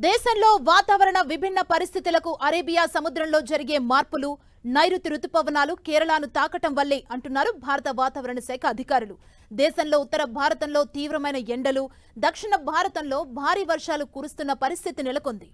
దేశంలో వాతావరణ విభిన్న పరిస్థితులకు అరేబియా సముద్రంలో జరిగే మార్పులు నైరుతి రుతుపవనాలు కేరళను తాకటం వల్లే అంటున్నారు భారత వాతావరణ శాఖ అధికారులు. దేశంలో ఉత్తర భారతంలో తీవ్రమైన ఎండలు దక్షిణ భారతంలో భారీ వర్షాలు కురుస్తున్న పరిస్థితి నెలకొంది.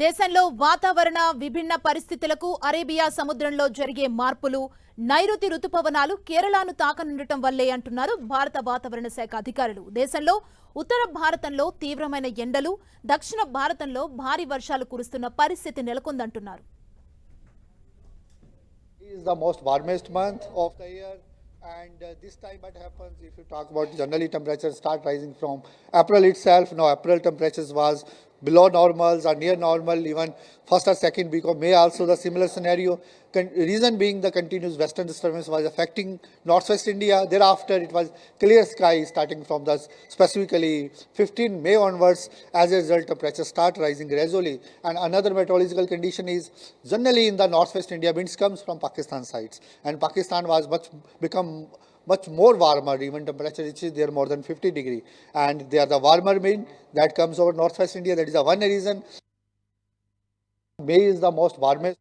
దేశంలో వాతావరణ విభిన్న పరిస్థితులకు అరేబియా సముద్రంలో జరిగే మార్పులు నైరుతి రుతుపవనాలు కేరళను తాకనుండటం వల్లే అంటున్నారు భారత వాతావరణ శాఖ అధికారులు. దేశంలో ఉత్తర భారతంలో తీవ్రమైన ఎండలు దక్షిణ భారతంలో భారీ వర్షాలు కురుస్తున్న పరిస్థితి నెలకొందంటున్నారు. And uh, this time it happens if you talk about generally temperatures start rising from april itself. No april temperatures was below normals or near normal even first or second week of may also the similar scenario. Con- reason being the continuous western disturbance was affecting northwest india. Thereafter it was clear sky starting from the specifically 15 may onwards. As a result temperatures start rising gradually. And another meteorological condition is generally in the northwest india winds comes from pakistan sides. And pakistan was much become much more warmer even temperature reaches there more than 50 degree. And they are the warmer wind that comes over northwest india. That is the one reason. May is the most warmest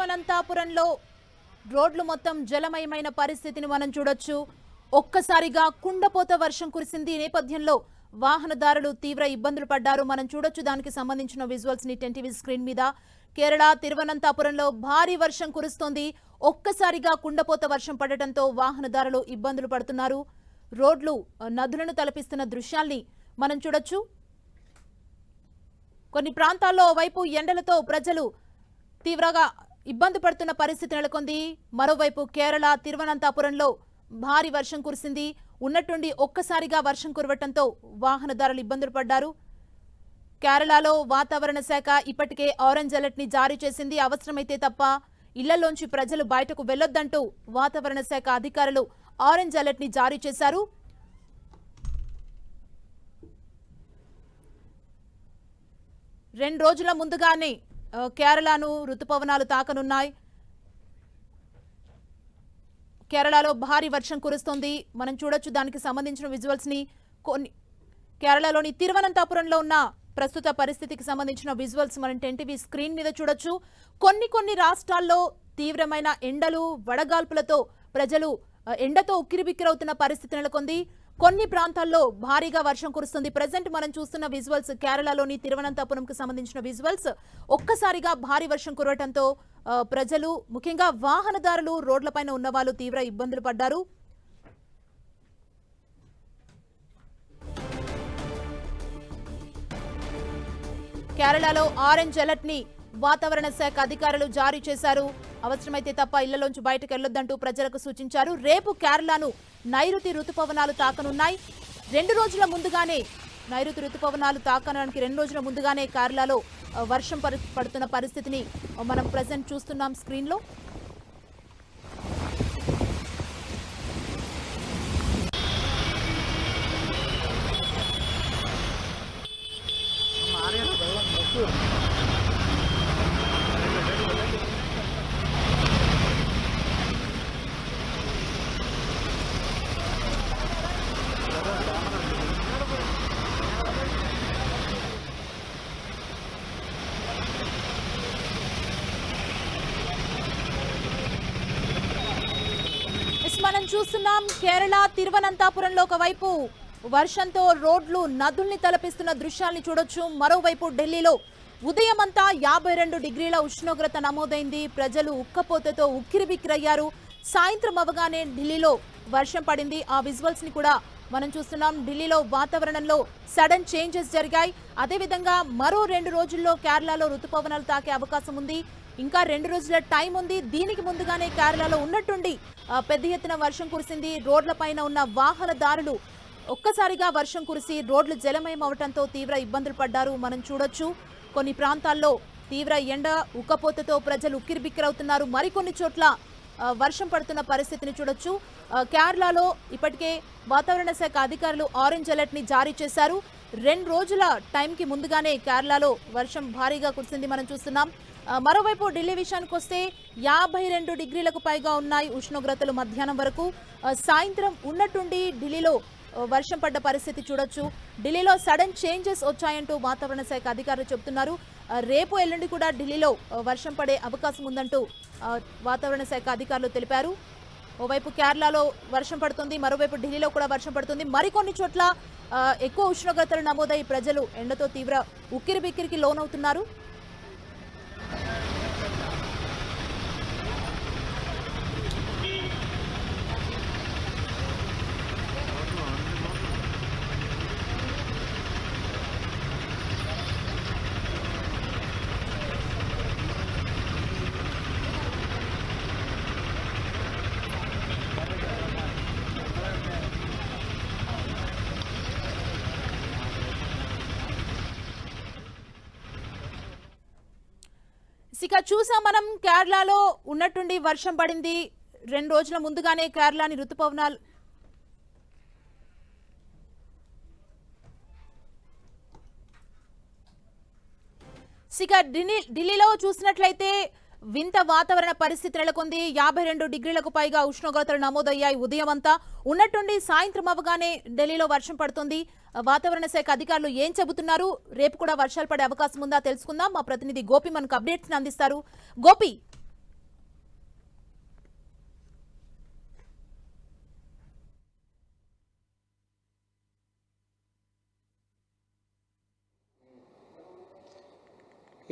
తిరువనంతపురంలో రోడ్లు మొత్తం జలమయమైన పరిస్థితిని మనం చూడొచ్చు. ఒక్కసారిగా కుండపోత వర్షం కురిసింది. ఈ నేపథ్యంలో వాహనదారులు తీవ్ర ఇబ్బందులు పడ్డారు. మనం చూడొచ్చు దానికి సంబంధించిన విజువల్స్ని టెన్ టీవీ స్క్రీన్ మీద. కేరళ తిరువనంతపురంలో భారీ వర్షం కురుస్తోంది. ఒక్కసారిగా కుండపోత వర్షం పడటంతో వాహనదారులు ఇబ్బందులు పడుతున్నారు. రోడ్లు నదులను తలపిస్తున్న దృశ్యాల్ని మనం చూడొచ్చు. కొన్ని ప్రాంతాల్లో వైపు ఎండలతో ప్రజలు తీవ్రంగా ఇబ్బంది పడుతున్న పరిస్థితి నెలకొంది. మరోవైపు కేరళ తిరువనంతపురంలో భారీ వర్షం కురిసింది. ఉన్నట్టుండి ఒక్కసారిగా వర్షం కురవటంతో వాహనదారులు ఇబ్బందులు పడ్డారు. కేరళలో వాతావరణ శాఖ ఇప్పటికే ఆరెంజ్ అలర్ట్ని జారీ చేసింది. అవసరమైతే తప్ప ఇళ్ళలోంచి ప్రజలు బయటకు వెళ్ళొద్దంటూ వాతావరణ శాఖ అధికారులు ఆరెంజ్ అలర్ట్ని జారీ చేశారు. రెండు రోజుల ముందుగానే కేరళను రుతుపవనాలు తాకనున్నాయి. కేరళలో భారీ వర్షం కురుస్తోంది. మనం చూడొచ్చు దానికి సంబంధించిన విజువల్స్ని కొన్ని కేరళలోని తిరువనంతపురంలో ఉన్న ప్రస్తుత పరిస్థితికి సంబంధించిన విజువల్స్ మనం టెన్టీవీ స్క్రీన్ మీద చూడొచ్చు. కొన్ని కొన్ని రాష్ట్రాల్లో తీవ్రమైన ఎండలు వడగాల్పులతో ప్రజలు ఎండతో ఉక్కిరిబిక్కిరవుతున్న పరిస్థితి నెలకొంది. కొన్ని ప్రాంతాల్లో భారీగా వర్షం కురుస్తుంది. ప్రజెంట్ మనం చూస్తున్న విజువల్స్ కేరళలోని తిరువనంతపురంకు సంబంధించిన విజువల్స్ ఒక్కసారిగా భారీ వర్షం కురవటంతో ప్రజలు ముఖ్యంగా వాహనదారులు రోడ్లపైన ఉన్న వాళ్ళు తీవ్ర ఇబ్బందులు పడ్డారు. కేరళలో ఆరెంజ్ అలర్ట్ని వాతావరణ శాఖ అధికారులు జారీ చేశారు. అవసరమైతే తప్ప ఇళ్ళలోంచి బయటకు వెళ్ళొద్దంటూ ప్రజలకు సూచించారు. రేపు కేరళను నైరుతి రుతుపవనాలు తాకనున్నాయి. రెండు రోజుల ముందుగానే నైరుతి రుతుపవనాలు తాకడానికి రెండు రోజుల ముందుగానే కేరళలో వర్షం పడుతున్న పరిస్థితిని మనం ప్రజెంట్ చూస్తున్నాం స్క్రీన్లో. Thank చూస్తున్నాం. కేరళ తిరువనంతపురంలో ఒకవైపు వర్షంతో రోడ్లు నదుల్ని తలపిస్తున్న దృశ్యాల్ని చూడొచ్చు. మరోవైపు ఢిల్లీలో ఉదయమంతా యాభై రెండు డిగ్రీల ఉష్ణోగ్రత నమోదైంది. ప్రజలు ఉక్కపోతతో ఉక్కిరిబిక్కిరయ్యారు. సాయంత్రం అవగానే ఢిల్లీలో వర్షం పడింది. ఆ విజువల్స్ని కూడా మనం చూస్తున్నాం. ఢిల్లీలో వాతావరణంలో సడన్ చేంజెస్ జరిగాయి. అదేవిధంగా మరో రెండు రోజుల్లో కేరళలో రుతుపవనాలు తాకే అవకాశం ఉంది. ఇంకా రెండు రోజుల టైం ఉంది. దీనికి ముందుగానే కేరళలో ఉన్నట్టుండి పెద్ద ఎత్తున వర్షం కురిసింది. రోడ్లపైన ఉన్న వాహనదారులు ఒక్కసారిగా వర్షం కురిసి రోడ్లు జలమయం అవడంతో తీవ్ర ఇబ్బందులు పడ్డారు. మనం చూడొచ్చు కొన్ని ప్రాంతాల్లో తీవ్ర ఎండ ఉక్కపోతతో ప్రజలు ఉక్కిరిబిక్కిరవుతున్నారు. మరికొన్ని చోట్ల వర్షం పడుతున్న పరిస్థితిని చూడొచ్చు. కేరళలో ఇప్పటికే వాతావరణ శాఖ అధికారులు ఆరెంజ్ అలర్ట్ని జారీ చేశారు. రెండు రోజుల టైంకి ముందుగానే కేరళలో వర్షం భారీగా కురిసింది మనం చూస్తున్నాం. మరోవైపు ఢిల్లీ విషయానికి వస్తే యాభై రెండు డిగ్రీలకు పైగా ఉన్నాయి ఉష్ణోగ్రతలు మధ్యాహ్నం వరకు. సాయంత్రం ఉన్నట్టుండి ఢిల్లీలో వర్షం పడ్డ పరిస్థితి చూడొచ్చు. ఢిల్లీలో సడన్ చేంజెస్ వచ్చాయంటూ వాతావరణ శాఖ అధికారులు చెబుతున్నారు. రేపు ఎల్లుండి కూడా ఢిల్లీలో వర్షం పడే అవకాశం ఉందంటూ వాతావరణ శాఖ అధికారులు తెలిపారు. ఓవైపు కేరళలో వర్షం పడుతుంది మరోవైపు ఢిల్లీలో కూడా వర్షం పడుతుంది. మరికొన్ని చోట్ల ఎక్కువ ఉష్ణోగ్రతలు నమోదై ప్రజలు ఎండతో తీవ్ర ఉక్కిరి బిక్కిరికి లోనవుతున్నారు. ఇక చూసాం మనం కేరళలో ఉన్నట్టుండి వర్షం పడింది. రెండు రోజుల ముందుగానే కేరళని ఋతుపవనాలు ఇక ఢిల్లీ ఢిల్లీలో చూసినట్లయితే వింత వాతావరణ పరిస్థితి నెలకొంది. యాభై రెండు డిగ్రీలకు పైగా ఉష్ణోగ్రతలు నమోదయ్యాయి. ఉదయం అంతా ఉన్నట్టుండి సాయంత్రం అవగానే ఢిల్లీలో వర్షం పడుతుంది. వాతావరణ శాఖ అధికారులు ఏం చెబుతున్నారు? రేపు కూడా వర్షాలు పడే అవకాశం ఉందా తెలుసుకుందాం. మా ప్రతినిధి గోపి మనకు అప్డేట్స్ అందిస్తారు. గోపి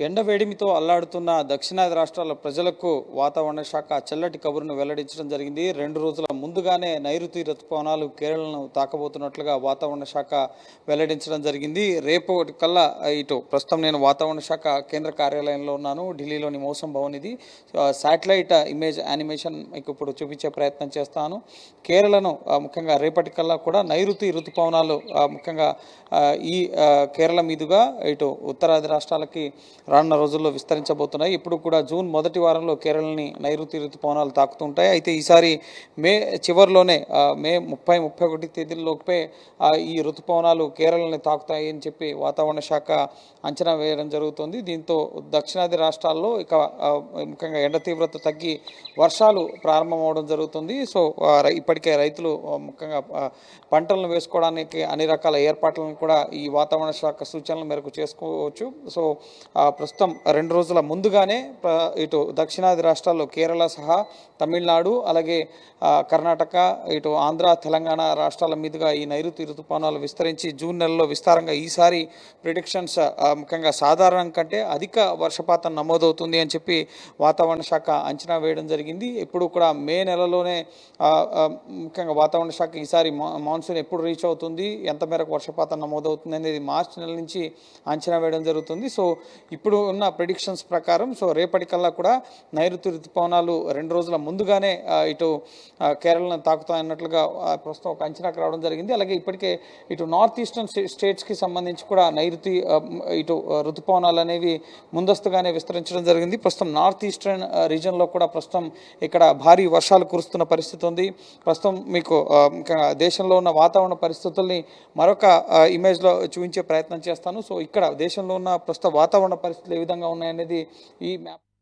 ఎండ వేడిమితో అల్లాడుతున్న దక్షిణాది రాష్ట్రాల ప్రజలకు వాతావరణ శాఖ చల్లటి కబురును వెల్లడించడం జరిగింది. రెండు రోజుల ముందుగానే నైరుతి రుతుపవనాలు కేరళను తాకబోతున్నట్లుగా వాతావరణ శాఖ వెల్లడించడం జరిగింది. రేపు కల్లా ఇటు ప్రస్తుతం నేను వాతావరణ శాఖ కేంద్ర కార్యాలయంలో ఉన్నాను. ఢిల్లీలోని మోసం భవన్ ఇది. శాటిలైట్ ఇమేజ్ యానిమేషన్ మీకు ఇప్పుడు చూపించే ప్రయత్నం చేస్తాను. కేరళను ముఖ్యంగా రేపటి కల్లా కూడా నైరుతి రుతుపవనాలు ముఖ్యంగా ఈ కేరళ మీదుగా ఇటు ఉత్తరాది రాష్ట్రాలకి రానున్న రోజుల్లో విస్తరించబోతున్నాయి. ఇప్పుడు కూడా జూన్ మొదటి వారంలో కేరళని నైరుతి ఋతుపవనాలు తాకుతుంటాయి. అయితే ఈసారి మే చివరిలోనే మే ముప్పై ముప్పై ఒకటి తేదీల్లోపే ఈ ఋతుపవనాలు కేరళని తాకుతాయి అని చెప్పి వాతావరణ శాఖ అంచనా వేయడం జరుగుతుంది. దీంతో దక్షిణాది రాష్ట్రాల్లో ఇక ముఖ్యంగా ఎండ తీవ్రత తగ్గి వర్షాలు ప్రారంభమవడం జరుగుతుంది. సో ఇప్పటికే రైతులు ముఖ్యంగా పంటలను వేసుకోవడానికి అన్ని రకాల ఏర్పాట్లను కూడా ఈ వాతావరణ శాఖ సూచనల మేరకు చేసుకోవచ్చు. సో ప్రస్తుతం రెండు రోజుల ముందుగానే ఇటు దక్షిణాది రాష్ట్రాల్లో కేరళ సహా తమిళనాడు అలాగే కర్ణాటక ఇటు ఆంధ్ర తెలంగాణ రాష్ట్రాల మీదుగా ఈ నైరుతి ఋతుపవనాలు విస్తరించి జూన్ నెలలో విస్తారంగా ఈసారి ప్రిడిక్షన్స్ ముఖ్యంగా సాధారణం కంటే అధిక వర్షపాతం నమోదవుతుంది అని చెప్పి వాతావరణ శాఖ అంచనా వేయడం జరిగింది. ఇప్పుడు కూడా మే నెలలోనే ముఖ్యంగా వాతావరణ శాఖ ఈసారి మా- మాన్సూన్ ఎప్పుడు రీచ్ అవుతుంది ఎంత మేరకు వర్షపాతం నమోదవుతుంది అనేది మార్చి నెల నుంచి అంచనా వేయడం జరుగుతుంది. సో ఇప్పుడు ఉన్న ప్రిడిక్షన్స్ ప్రకారం సో రేపటికల్లా కూడా నైరుతి ఋతుపవనాలు రెండు రోజుల ముందుగానే ఇటు కేరళను తాకుతాయన్నట్లుగా ప్రస్తుతం ఒక అంచనాకు రావడం జరిగింది. అలాగే ఇప్పటికే ఇటు నార్త్ ఈస్టర్న్ స్టేట్స్కి సంబంధించి కూడా నైరుతి ఇటు ఋతుపవనాలు అనేవి ముందస్తుగానే విస్తరించడం జరిగింది. ప్రస్తుతం నార్త్ ఈస్టర్న్ రీజన్లో కూడా ప్రస్తుతం ఇక్కడ భారీ వర్షాలు కురుస్తున్న పరిస్థితి ఉంది. ప్రస్తుతం మీకు దేశంలో ఉన్న వాతావరణ పరిస్థితుల్ని మరొక ఇమేజ్లో చూపించే ప్రయత్నం చేస్తాను. సో ఇక్కడ దేశంలో ఉన్న ప్రస్తుత వాతావరణ పరిస్థితులు ఏ విధంగా ఉన్నాయనేది ఈ మ్యాప్